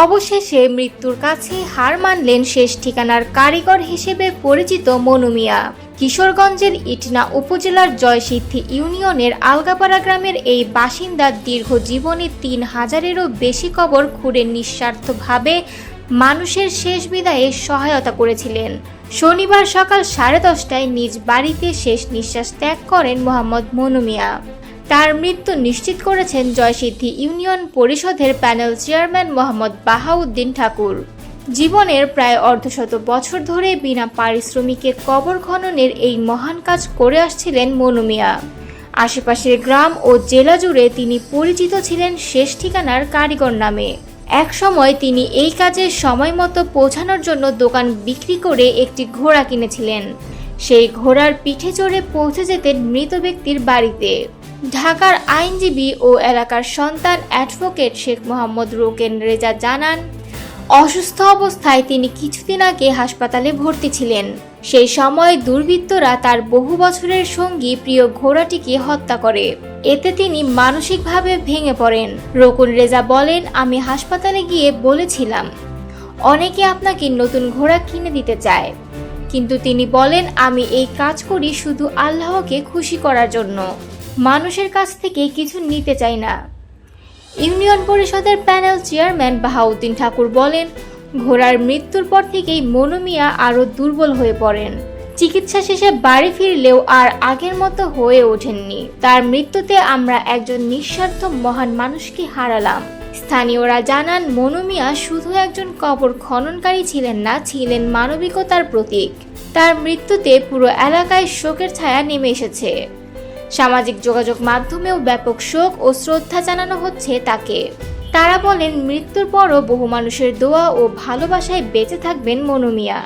অবশেষে মৃত্যুর কাছে হার মানলেন শেষ ঠিকানার কারিগর হিসেবে পরিচিত মনুমিয়া কিশোরগঞ্জের ইটনা উপজেলার জয়সিদ্ধি ইউনিয়নের আলগাপাড়া গ্রামের এই বাসিন্দা দীর্ঘ জীবনে তিন হাজারেরও বেশি কবর খুঁড়ে নিঃস্বার্থভাবে মানুষের শেষ বিদায়ে সহায়তা করেছিলেন। শনিবার সকাল সাড়ে দশটায় নিজ বাড়িতে শেষ নিঃশ্বাস ত্যাগ করেন মোহাম্মদ মনুমিয়া তার মৃত্যু নিশ্চিত করেছেন জয়সিদ্ধি ইউনিয়ন পরিষদের প্যানেল চেয়ারম্যান মোহাম্মদ বাহাউদ্দিন ঠাকুর। জীবনের প্রায় অর্ধশত বছর ধরে বিনা পারিশ্রমিকে কবর খননের এই মহান কাজ করে আসছিলেন মনুমিয়া আশেপাশের গ্রাম ও জেলা জুড়ে তিনি পরিচিত ছিলেন শেষ ঠিকানার কারিগর নামে। এক সময় তিনি এই কাজে সময় মতো পৌঁছানোর জন্য দোকান বিক্রি করে একটি ঘোড়া কিনেছিলেন। সেই ঘোড়ার পিঠে চড়ে পৌঁছে যেতেন মৃত ব্যক্তির বাড়িতে। ঢাকার আইনজীবী ও এলাকার সন্তান অ্যাডভোকেট শেখ মোহাম্মদ রোকেন রেজা জানান, অসুস্থ অবস্থায় তিনি কিছুদিন আগে হাসপাতালে ভর্তি ছিলেন। সেই সময় দুর্বৃত্তরা তার বহু বছরের সঙ্গী প্রিয় ঘোড়াটিকে হত্যা করে। এতে তিনি মানসিকভাবে ভেঙে পড়েন। রকুন রেজা বলেন, আমি হাসপাতালে গিয়ে বলেছিলাম, অনেকে আপনাকে নতুন ঘোড়া কিনে দিতে চায়। কিন্তু তিনি বলেন, আমি এই কাজ করি শুধু আল্লাহকে খুশি করার জন্য। মানুষের কাছ থেকে কিছু নিতে চাই না। ইউনিয়ন পরিষদের প্যানেল চেয়ারম্যান বাহাউদ্দিন ঠাকুর বলেন, ঘোড়ার মৃত্যুর পর থেকেই মনুমিয়া আরও দুর্বল হয়ে পড়েন। চিকিৎসা শেষে বাড়ি ফিরলেও আর আগের মতো হয়ে ওঠেননি। তার মৃত্যুতে আমরা একজন নিঃস্বার্থ মহান মানুষকে হারালাম। স্থানীয়রা জানান মনুমিয়া শুধু একজন কবর খননকারী ছিলেন না, ছিলেন মানবিকতার প্রতীক। তার মৃত্যুতে পুরো এলাকায় শোকের ছায়া নেমে এসেছে। সামাজিক যোগাযোগ মাধ্যমেও ব্যাপক শোক ও শ্রদ্ধা জানানো হচ্ছে তাকে। তারা বলেন, মৃত্যুর পরও বহু মানুষের দোয়া ও ভালোবাসায় বেঁচে থাকবেন মনুমিয়া